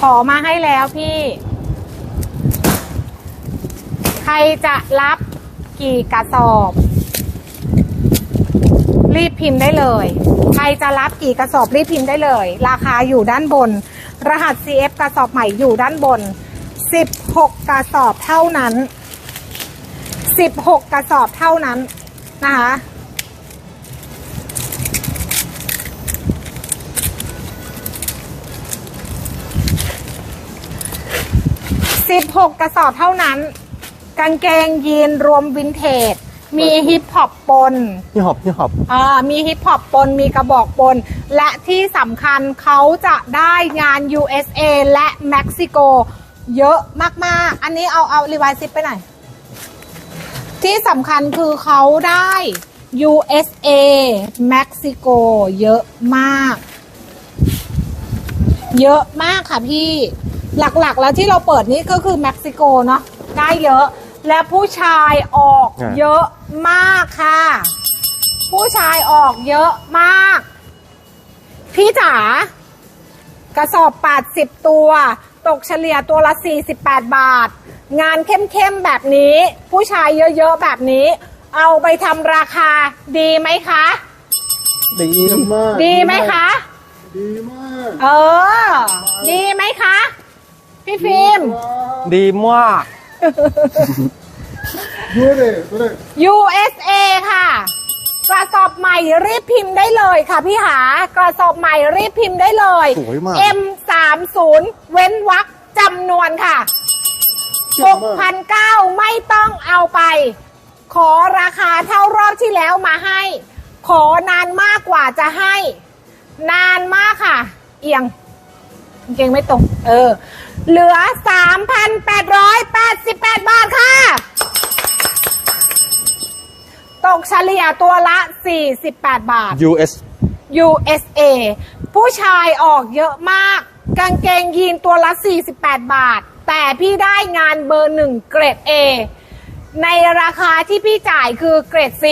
ขอมาให้แล้วพี่ ใครจะรับกี่กระสอบ รีบพิมพ์ได้เลย ใครจะรับกี่กระสอบรีบพิมพ์ได้เลย ราคาอยู่ด้านบน รหัส CF กระสอบใหม่อยู่ด้านบน 16 กระสอบเท่านั้น 16 กระสอบเท่านั้นนะคะ 16 กระสอบเท่านั้น กางเกงยีนรวมวินเทจ มีฮิปฮอปปนนี่หอบนี่หอบ อ่ามีฮิปฮอปปน มีกระบอกปน และที่สำคัญเขาจะได้งาน USA และเม็กซิโก เยอะมาก ๆ อันนี้เอาเอารีวายซิปไปหน่อย ที่สำคัญคือเขาได้ USA เม็กซิโก เยอะมาก เยอะมากค่ะพี่ หลักๆ แล้วที่เราเปิดนี่ก็คือเม็กซิโกเนาะได้เยอะ และผู้ชายออกอ่า เยอะมากค่ะ ผู้ชายออกเยอะมาก พี่จ๋ากระสอบ 80 ตัว ตกเฉลี่ยตัวละ 48 บาท งานเข้มๆแบบนี้ ผู้ชายเยอะๆแบบนี้ เอาไปทำราคาดีไหมคะ ดีเยี่ยมมากดีไหมคะ ดีมาก เออ ดีไหมคะ พี่ฟิล์ม ดีมากดูเลยดูเลย USA ค่ะ กระสอบใหม่รีบพิมพ์ได้เลยค่ะพี่หากระสอบใหม่รีบพิมพ์ได้เลย สวยมาก M30 เว้นวรรคจำนวนค่ะเยี่ยมมาก6,900 ไม่ต้องเอาไป ขอราคาเท่ารอบที่แล้วมาให้ ขอนานมากกว่าจะให้ นานมากค่ะ เอียงกางเกงไม่ตรง เออ เหลือ 3,888 บาทค่ะ ตกเฉลี่ยตัวละ 48 บาท US USA ผู้ชายออกเยอะมาก กางเกงยีนตัวละ 48 บาท แต่พี่ได้งานเบอร์หนึ่งเกรด A ในราคาที่พี่จ่ายคือเกรด C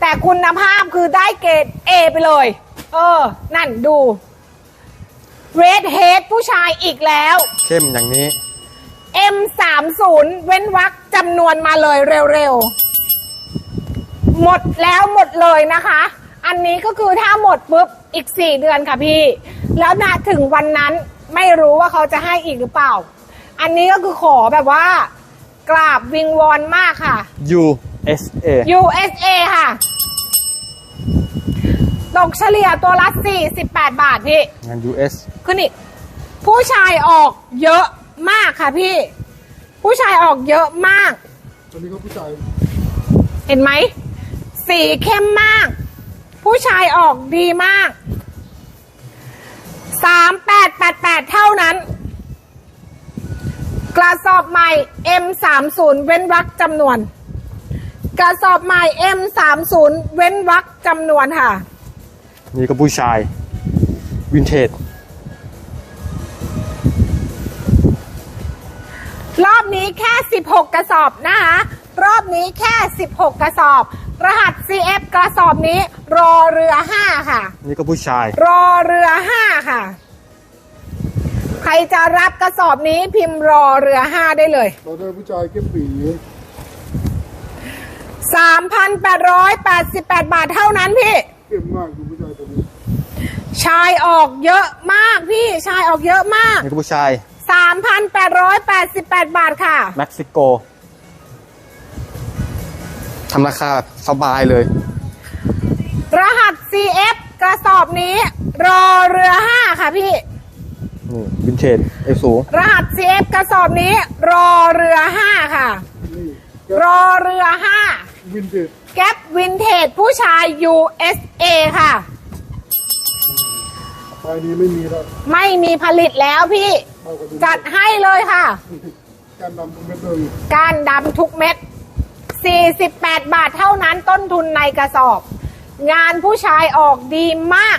แต่คุณภาพคือได้เกรด A ไปเลย เออ นั่นดู Red Head ผู้ชายอีกแล้ว เข้มอย่างนี้ M30 เว้นวรรคจำนวนมาเลยเร็วๆ หมดแล้วหมดเลยนะคะ อันนี้ก็คือถ้าหมดปุ๊บอีก 4 เดือนค่ะพี่ แล้วนะถึงวันนั้นไม่รู้ว่าเขาจะให้อีกหรือเปล่า อันนี้ก็คือขอแบบว่ากราบวิงวอนมากค่ะ USA USA ค่ะ ตกเฉลี่ยตัวละ 48 บาทพี่ งาน US ขึ้นอีก ผู้ชายออกเยอะมากค่ะพี่ ผู้ชายออกเยอะมากตอนนี้เขาผู้ชายเห็นไหม สีเข้มมาก ผู้ชายออกดีมาก 3888 เท่านั้น กระสอบใหม่ M30 เว้นวรรคจำนวน กระสอบใหม่ M30 เว้นวรรคจำนวนค่ะ นี่ก็ผู้ชายวินเทจรอบนี้แค่ 16 กระสอบนะคะ รอบนี้แค่ 16 กระสอบ รหัส CF กระสอบนี้ รอเรือ 5 ค่ะ นี่ก็ผู้ชาย รอเรือ 5 ค่ะ ใครจะรับกระสอบนี้พิมพ์รอเรือ 5 ได้เลย เราได้ผู้ชายเข้มปี3,888 บาทเท่านั้นพี่เข้มมากดูผู้ชายตัวนี้ ชายออกเยอะมากพี่ชายออกเยอะมาก นี่ก็ผู้ชาย 3,888 บาทค่ะ เม็กซิโกทำราคาแบบสบายเลย รหัส CF กระสอบนี้ รอเรือ 5 ค่ะพี่ นี่วินเทจเอวสูง รหัส CF กระสอบนี้ รอเรือ 5 ค่ะนี่รอเรือวินเทจ5แก๊ปวินเทจผู้ชาย USA ค่ะ ปลายนี้ไม่มีแล้วไม่มีผลิตแล้วพี่ มากกว่าดูจัดให้เลยค่ะ การดำตรงเม็ดเลยการดำทุกเม็ด 48 บาทเท่านั้นต้นทุนในกระสอบ งานผู้ชายออกดีมาก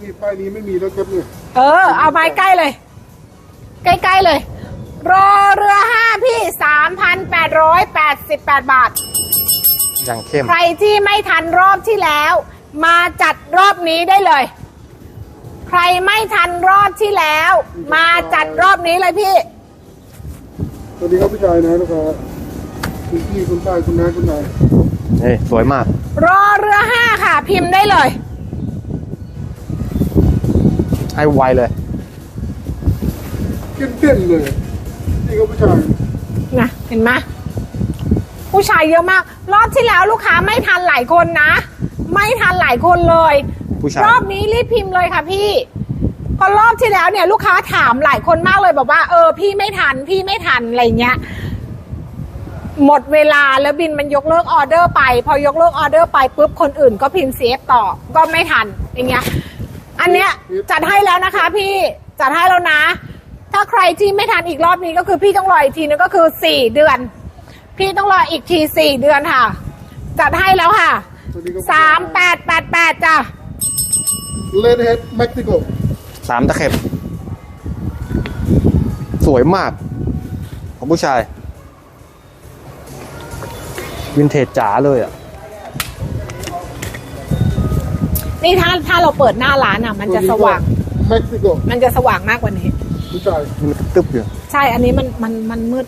นี่ปลายนี้ไม่มีแล้วครับเนี่ยเออ เอาไปใกล้เลย ใกล้ๆเลย รอเรือ5พี่ 3,888 บาท อย่างเข้ม ใครที่ไม่ทันรอบที่แล้ว มาจัดรอบนี้ได้เลย ใครไม่ทันรอบที่แล้ว มาจัดรอบนี้เลยพี่ สวัสดีครับผู้ชายนะลูกค้าคุณพี่คุณป้าคุณน้าคุณนายนี่สวยมาก รอเรือห้าค่ะ พิมพ์ได้เลย ให้ไวเลย เต้นๆเลยนี่ก็ผู้ชายนะเห็นไหมผู้ชายเยอะมาก รอบที่แล้วลูกค้าไม่ทันหลายคนนะ ไม่ทันหลายคนเลย ผู้ชาย รอบนี้รีบพิมพ์เลยค่ะพี่เพอรอบที่แล้วเนี่ยลูกค้าถามหลายคนมากเลยบอกว่าเออพี่ไม่ทันพี่ไม่ทันอะไรเงี้ย หมดเวลาแล้วบินมันยกเลิกออเดอร์ไป พอยกเลิกออเดอร์ไปปุ๊บคนอื่นก็พิมพ์เซฟต่อก็ไม่ทันอย่างเงี้ย อันเนี้ยจัดให้แล้วนะคะ พี่จัดให้แล้วนะ ถ้าใครที่ไม่ทันอีกรอบนี้ก็คือพี่ต้องรออีกทีนึงก็คือสี่เดือน พี่ต้องรออีกทีสี่เดือนค่ะ จัดให้แล้วค่ะสวัสดีครับสามแปดแปดแปดจ้ะ เลดเฮดเม็กซิโกสามตะเข็บ สวยมาก ของผู้ชาย วินเทจจ๋าเลยอะ นี่ถ้าถ้าเราเปิดหน้าร้านอะ มันจะสว่างเม็กซิโกมันจะสว่างมากกว่านี้ ผู้ชายนี่มันตึ๊บๆอยู่ ใช่อันนี้มันมันมันมืด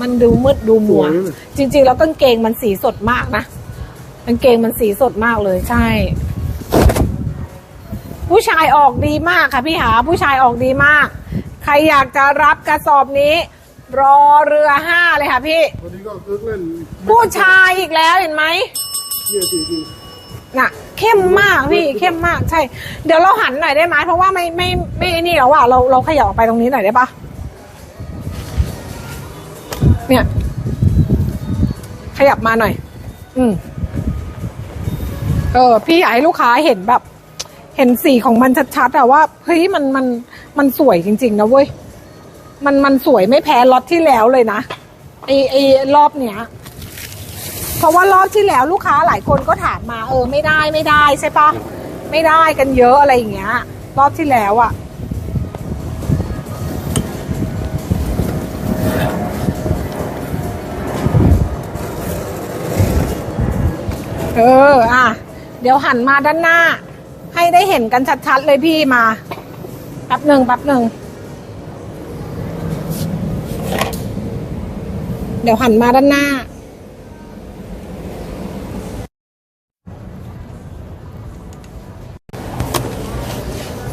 มันดูมืดดูมัว สวยเลย จริง ๆ แล้วกางเกงมันสีสดมากนะกางเกงมันสีสดมากเลยใช่ ผู้ชายออกดีมากค่ะพี่หาผู้ชายออกดีมาก ใครอยากจะรับกระสอบนี้ รอเรือห้าเลยค่ะพี่ วันนี้ก็เลิกเล่นผู้ชายอีกแล้วเห็นไหมเยี่ยสี่ทีน่ะ เข้มมากพี่เข้มมากใช่ เดี๋ยวเราหันหน่อยได้ไหมเพราะว่าไม่ไม่ไม่ไอ้นี่แล้วอะเราเราขยับออกไปตรงนี้หน่อยได้ปะเนี่ย ขยับมาหน่อย อืมเออ พี่อยากให้ลูกค้าเห็นแบบ เห็นสีของมันชัดๆอะว่าเฮ้ยมันมันมันสวยจริง ๆ นะเว้ยมันมันสวยไม่แพ้ล็อตที่แล้วเลยนะไอไอรอบเนี้ยเพราะว่ารอบที่แล้วลูกค้าหลายคนก็ถามมา เออไม่ได้ไม่ได้ใช่ปะไม่ได้กันเยอะอะไรอย่างเงี้ย รอบที่แล้วอะเออ อะ เดี๋ยวหันมาด้านหน้า ให้ได้เห็นกันชัดๆเลยพี่มาแป๊บหนึ่งแป๊บหนึ่งเดี๋ยวหันมาด้านหน้า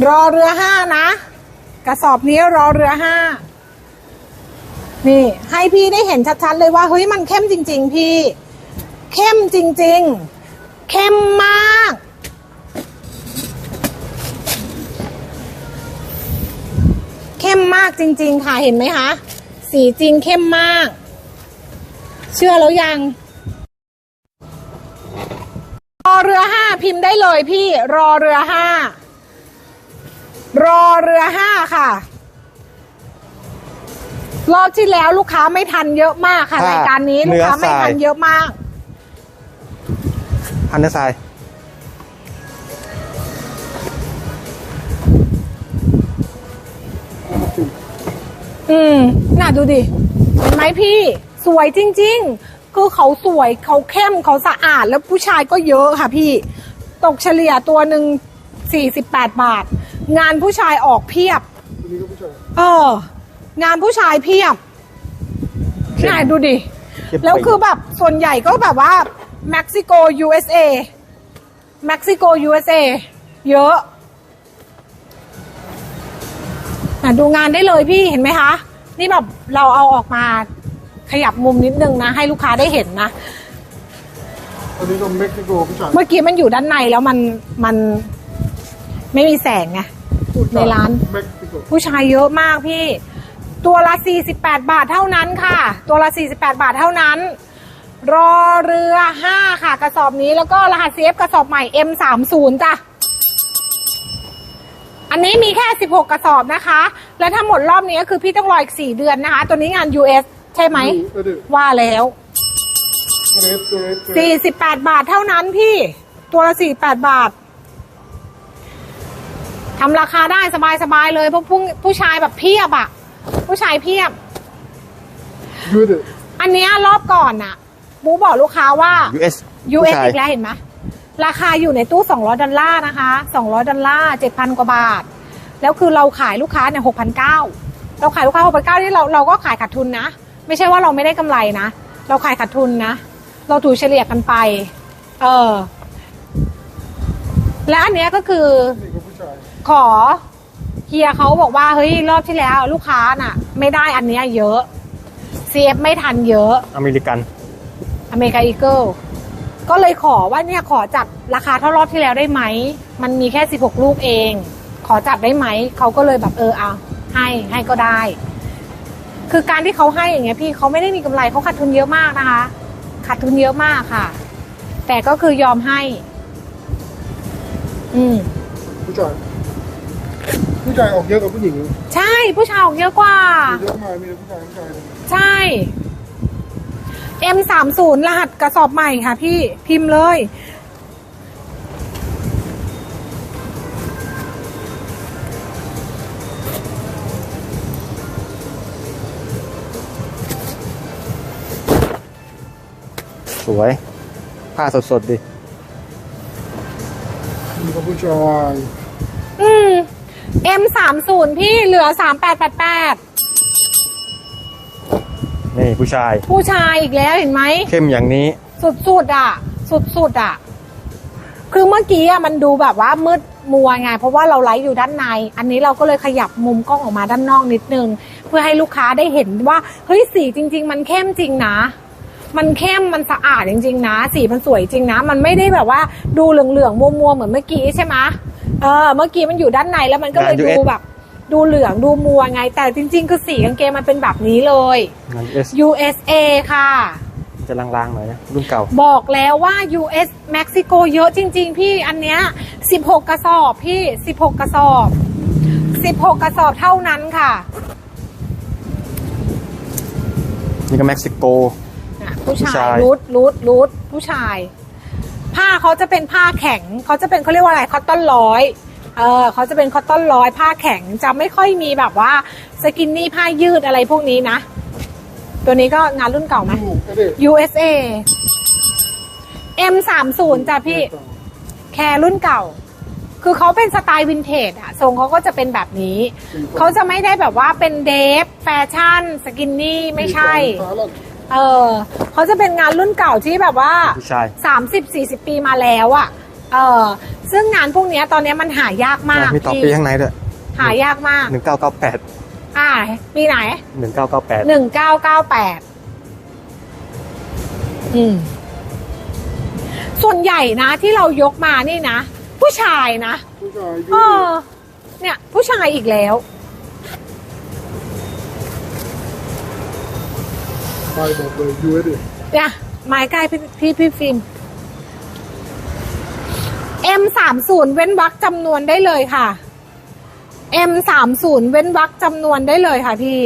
รอเรือห้านะ กระสอบนี้รอเรือห้านี่ ให้พี่ได้เห็นชัดๆเลยว่าเฮ้ยมันเข้มจริง ๆ พี่ เข้มจริง ๆ เข้มมาก เข้มมากจริง ๆ ค่ะเห็นไหมคะ สีจริงเข้มมาก เชื่อแล้วยังรอเรือห้าพิมพ์ได้เลยพี่รอเรือห้ารอเรือห้าค่ะ รอบที่แล้วลูกค้าไม่ทันเยอะมากค่ะค่ะรายการนี้ลูกค้าไม่ทันเนื้อทราย เยอะมากพันเนอร์ทรา อืมน่าดูดิเห็นไหมพี่สวยจริง ๆ คือเขาสวยเขาเข้มเขาสะอาดแล้วผู้ชายก็เยอะค่ะพี่ ตกเฉลี่ยตัวหนึ่งสี่สิบแปดบาท งานผู้ชายออกเพียบวันนี้ก็ผู้ชายเออ งานผู้ชายเพียบเข้มน่าดูดิเข้มแล้วไปคือแบบส่วนใหญ่ก็แบบว่าเม็กซิโก USA เม็กซิโก USA เยอะอะดูงานได้เลยพี่เห็นไหมคะ นี่แบบเราเอาออกมาขยับมุมนิดนึงนะ ให้ลูกค้าได้เห็นนะวันนี้ก็เม็กซิโกผู้ชายเมื่อกี้มันอยู่ด้านในแล้วมันมันไม่มีแสงไงผู้ชยในร้าน เม็กซิโกผู้ชายเยอะมากพี่ ตัวละ 48 บาทเท่านั้นค่ะ ตัวละ 48 บาทเท่านั้น รอเรือ 5 ค่ะ กระสอบนี้แล้วก็รหัส CF กระสอบใหม่ M30 จ้ะ อันนี้มีแค่ 16 กระสอบนะคะ และทั้งหมดรอบนี้ก็คือพี่ต้องรออีก 4 เดือนนะคะ ตัวนี้งาน US ใช่ไหมเออเดี๋ยวว่าแล้วเกรสเกรสเกรส48 บาทเท่านั้นพี่ ตัวละ 48 บาททำราคาได้สบายๆเลย เพราะผู้ผู้ชายแบบเพียบอะผู้ชายเพียบยูเดอันเนี้ยรอบก่อนน่ะบูบอกลูกค้าว่า US ผู้ US ชายอีกแล้วเห็นไหม ราคาอยู่ในตู้ 200 ดอลลาร์นะคะ 200 ดอลลาร์ 7,000 กว่าบาท แล้วคือเราขายลูกค้าเนี่ยหกพันเก้าเราขายลูกค้าหกพันเก้าที่เราเราก็ขายขาดทุนนะ ไม่ใช่ว่าเราไม่ได้กำไรนะ เราขายขาดทุนนะ เราถูกเฉลี่ยกันไป เออ และอันเนี้ยก็คือนี่ก็ผู้ชายขอเฮียเขาบอกว่าเฮ้ยรอบที่แล้วลูกค้าน่ะ ไม่ได้อันเนี้ยเยอะ CF ไม่ทันเยอะ อเมริกัน อเมริกาอีเกิล ก็เลยขอว่าเนี่ยขอจัดราคาเท่ารอบที่แล้วได้ไหม มันมีแค่ 16 ลูกเอง ขอจัดได้ไหม เขาก็เลยแบบเออเอาให้ให้ก็ได้ คือการที่เขาให้อย่างเงี้ยพี่เขาไม่ได้มีกำไรเขาขาดทุนเยอะมากนะคะ ขาดทุนเยอะมากค่ะ แต่ก็คือยอมให้ อืมผู้ชายผู้ชายออกเยอะกว่าผู้หญิง ใช่ผู้ชายออกเยอะกว่าเยอะมากมีแต่ผู้ชายผู้ชายเลยใช่ M30 รหัสกระสอบใหม่ค่ะพี่พิมพ์เลยสวย ผ้าสดๆดิมีกระผู้อายอืม M30 พี่เหลือ 3888 นี่ผู้ชาย ผู้ชายอีกแล้วเห็นไหม เข้มอย่างนี้ สุดๆอะ สุดๆอะ คือเมื่อกี้อะมันดูแบบว่ามืดมัวไง เพราะว่าเราไลฟ์อยู่ด้านใน อันนี้เราก็เลยขยับมุมกล้องออกมาด้านนอกนิดนึง เพื่อให้ลูกค้าได้เห็นว่าเฮ้ยสีจริง ๆ มันเข้มจริงนะมันเข้มมันสะอาดจริงๆนะ สีมันสวยจริงนะ มันไม่ได้แบบว่าดูเหลืองๆมัวๆเหมือนเมื่อกี้ใช่ไหมเออ เมื่อกี้มันอยู่ด้านในแล้วมันก็เลยงาน US ดูแบบ ดูเหลืองดูมัวไง แต่จริง ๆ คือสีกางเกงมันเป็นแบบนี้เลยงาน S USA ค่ะ จะลางๆหน่อยนะรุ่นเก่า บอกแล้วว่า US เม็กซิโกเยอะจริง ๆ พี่อันเนี้ย16 กระสอบพี่ 16 กระสอบ 16 กระสอบเท่านั้นค่ะนี่ก็เม็กซิโกน่ะผู้ผู้ชาชาย ยรูดรูดรูดผู้ชาย ผ้าเขาจะเป็นผ้าแข็งเขาจะเป็นเขาเรียกว่าอะไรคอตตอนร้อย เออเขาจะเป็นคอตตอนร้อยผ้าแข็งจะไม่ค่อยมีแบบว่าสกินนี่ผ้ายืดอะไรพวกนี้นะ ตัวนี้ก็งานรุ่นเก่าไหมลูกก็ได้ USA M 3 0จ้ะพี่ แคร์รุ่นเก่า คือเขาเป็นสไตล์วินเทจอะทรงเขาก็จะเป็นแบบนี้ เขาจะไม่ได้แบบว่าเป็นเดฟแฟชั่น สกินนี่ไม่ใช่ขาล่อนเออเขาจะเป็นงานรุ่นเก่าที่แบบว่าผู้ชาย30 40ปีมาแล้วอะ เออซึ่งงานพวกเนี้ยตอนเนี้ยมันหายากมากมีต่อพี่ปีข้างในด้วยหายากมากหนึ่งเก้าเก้าแปดอ่าปีไหนหนึ่งเก้าเก้าแปดหนึ่งเก้าเก้าแปดอืมส่วนใหญ่นะที่เรายกมานี่นะ ผู้ชายนะผู้ชายเออเนี่ย ผู้ชายอีกแล้วไปบอกเลยยูเอสเนี่ยไม้ใกล้พี่พี่พี่ฟิล์ม M สามศูนย์เว้นวรรคจำนวนได้เลยค่ะ M สามศูนย์เว้นวรรคจำนวนได้เลยค่ะพี่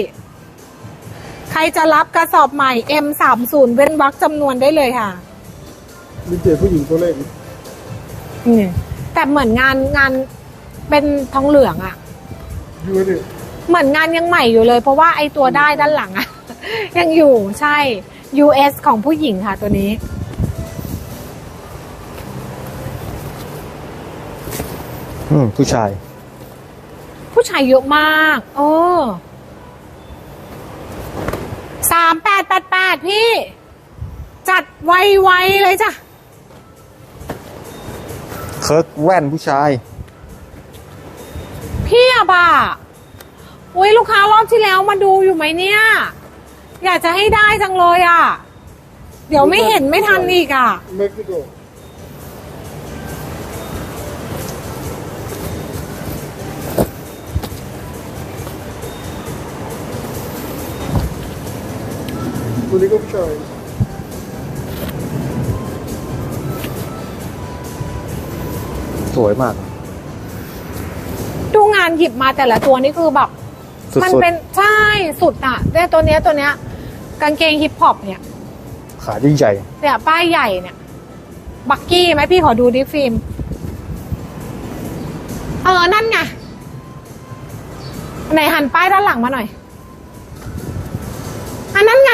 ใครจะรับกระสอบใหม่ M สามศูนย์เว้นวรรคจำนวนได้เลยค่ะมีเจผู้หญิงตัวเล็กอืมแต่เหมือนงานงานเป็นทองเหลืองอะยูเอสเหมือนงานยังใหม่อยู่เลย เพราะว่าไอตัวได้ด้านหลังอะยังอยู่ใช่ US ของผู้หญิงค่ะตัวนี้ อืมผู้ชาย ผู้ชายเยอะมาก โอ้สามแปดแปดแปดพี่ จัดไวๆเลยจ้ะ เคิร์กแว่นผู้ชาย เพียบอะอุ้ยลูกค้ารอบที่แล้วมาดูอยู่ไหมเนี่ย อยากจะให้ได้จังเลยอะ เดี๋ยวไม่เห็นไม่ทันอีกอะเม็กซิโกตัวนี้ก็ผู้ชายสวยมาก ดูงานหยิบมาแต่ละตัวนี่คือแบบ สุดมันเป็นใช่สุดอะเนี่ยตัวเนี้ยตัวเนี้ย กางเกงฮิปฮอปเนี่ย ๆขาใหญ่เนี่ยป้ายใหญ่เนี่ย บักกี้ไหมพี่ขอดูดิฟิล์ม เออ นั่นไงไหนหันป้ายด้านหลังมาหน่อยอันนั้นไง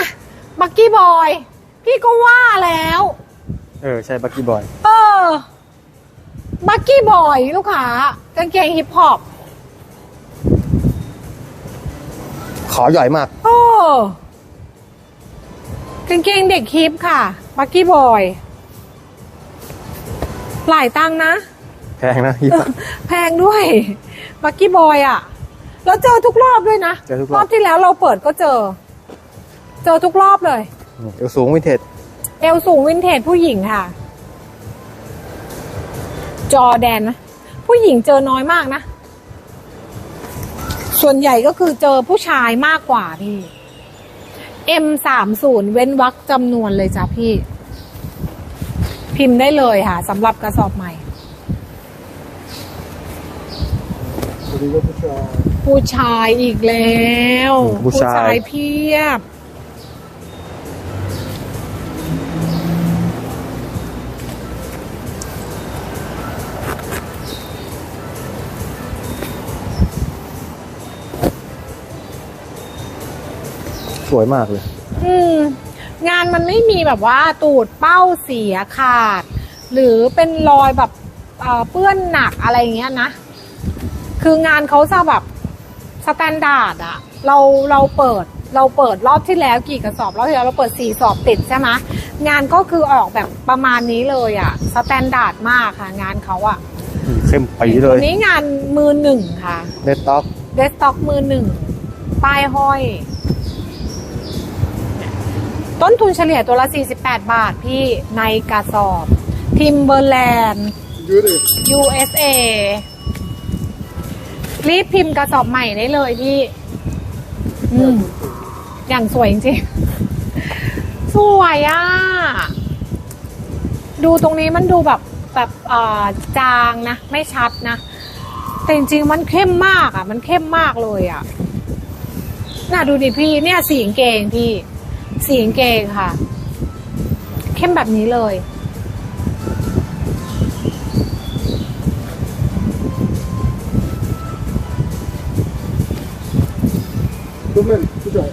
บักกี้บอย พี่ก็ว่าแล้ว เออ ใช่บักกี้บอย เออ บักกี้บอย ลูกค้ากางเกงฮิปฮอปขาใหญ่มาก โอ้กางเกงเด็กฮิปค่ะ บักกี้บอย หลายตังค์นะ แพงนะยี่สิบแพงด้วย บักกี้บอยอะ แล้วเจอทุกรอบด้วยนะเจอทุกรอบ ที่แล้วเราเปิดก็เจอ เจอทุกรอบเลย เอวสูงวินเทจเอวสูงวินเทจผู้หญิงค่ะ จอแดนนะผู้หญิงเจอน้อยมากนะ ส่วนใหญ่ก็คือเจอผู้ชายมากกว่าพี่ M สามศูนย์เว้นวรรคจำนวนเลยจ้ะพี่ พิมพ์ได้เลยค่ะสำหรับกระสอบใหม่สวัสดีครับผู้ชายผู้ชายอีกแล้ว ผู้ชายเพียบ สวยมากเลย อืม งานมันไม่มีแบบว่าตูดเป้าเสียขาด หรือเป็นรอยแบบเอ่อเปื้อนหนักอะไรอย่างเงี้ยนะ คืองานเขาจะแบบสแตนดาร์ดอะเราเราเปิดเราเปิดรอบที่แล้วกี่กระสอบรอบที่แล้วเราเปิดสี่สอบติดใช่ไหมงานก็คือออกแบบประมาณนี้เลยอะสแตนดาร์ดมากค่ะ งานเขาอะเข้มปีเลตัวยนี้งานมือหนึ่งค่ะเนตต็อกเดสต็อกมือหนึ่งป้ายห้อย ต้นทุนเฉลี่ยตัวละ 48 บาทพี่ในกระสอบ ทิมเบอร์แลนด์ยืดเลย USA รีบพิมพ์กระสอบใหม่ได้เลยพี่ อืม อย่างสวยจริงๆ สวยอะ ดูตรงนี้มันดูแบบแบบเอ่อจางนะ ไม่ชัดนะ แต่จริงๆ มันเข้มมากอะ มันเข้มมากเลยอะ น่าดูดิพี่ เนี่ยสีกางเกงพี่ สีกางเกงค่ะ เข้มแบบนี้เลยตุ้มเล่นผู้ชาย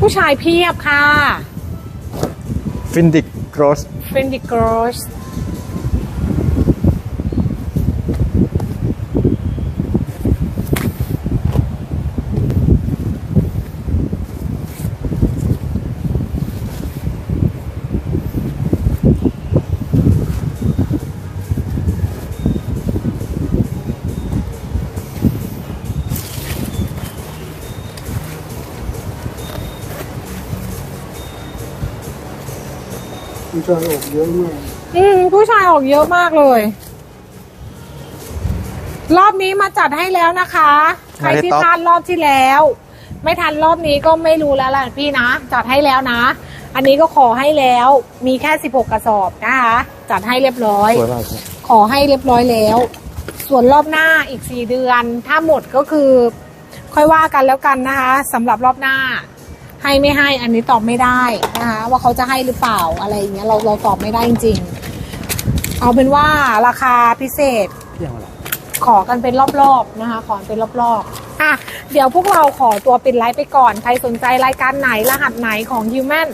ผู้ชายเพียบค่ะ ฟินดิกโรส f r i e n d y g r o s ผู้ ชายออกเยอะมาก อืมผู้ชายออกเยอะมากเลย รอบนี้มาจัดให้แล้วนะคะ ใครที่ไม่ได้ต๊อกพลาดรอบที่แล้ว ไม่ทันรอบนี้ก็ไม่รู้แล้วล่ะพี่นะ จัดให้แล้วนะ อันนี้ก็ขอให้แล้ว มีแค่ 16 กระสอบนะคะ จัดให้เรียบร้อย สวยมากเลยขอให้เรียบร้อยแล้ว ส่วนรอบหน้าอีก 4 เดือน ถ้าหมดก็คือ ค่อยว่ากันแล้วกันนะคะสำหรับรอบหน้า ให้ไม่ให้อันนี้ตอบไม่ได้นะคะว่าเขาจะให้หรือเปล่าอะไรอย่างเงี้ยเราเราตอบไม่ได้จริง ๆ เอาเป็นว่าราคาพิเศษเที่ยงอะไรขอกันเป็นรอบๆนะคะขอเป็นรอบๆอะเดี๋ยวพวกเราขอตัวปิดไลฟ์ไปก่อน ใครสนใจรายการไหนรหัสไหนของ Human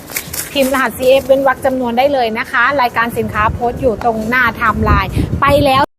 พิมพ์รหัส CF เป็นวรรคจำนวนได้เลยนะคะ รายการสินค้าโพสต์อยู่ตรงหน้าไทม์ไลน์ไปแล้ว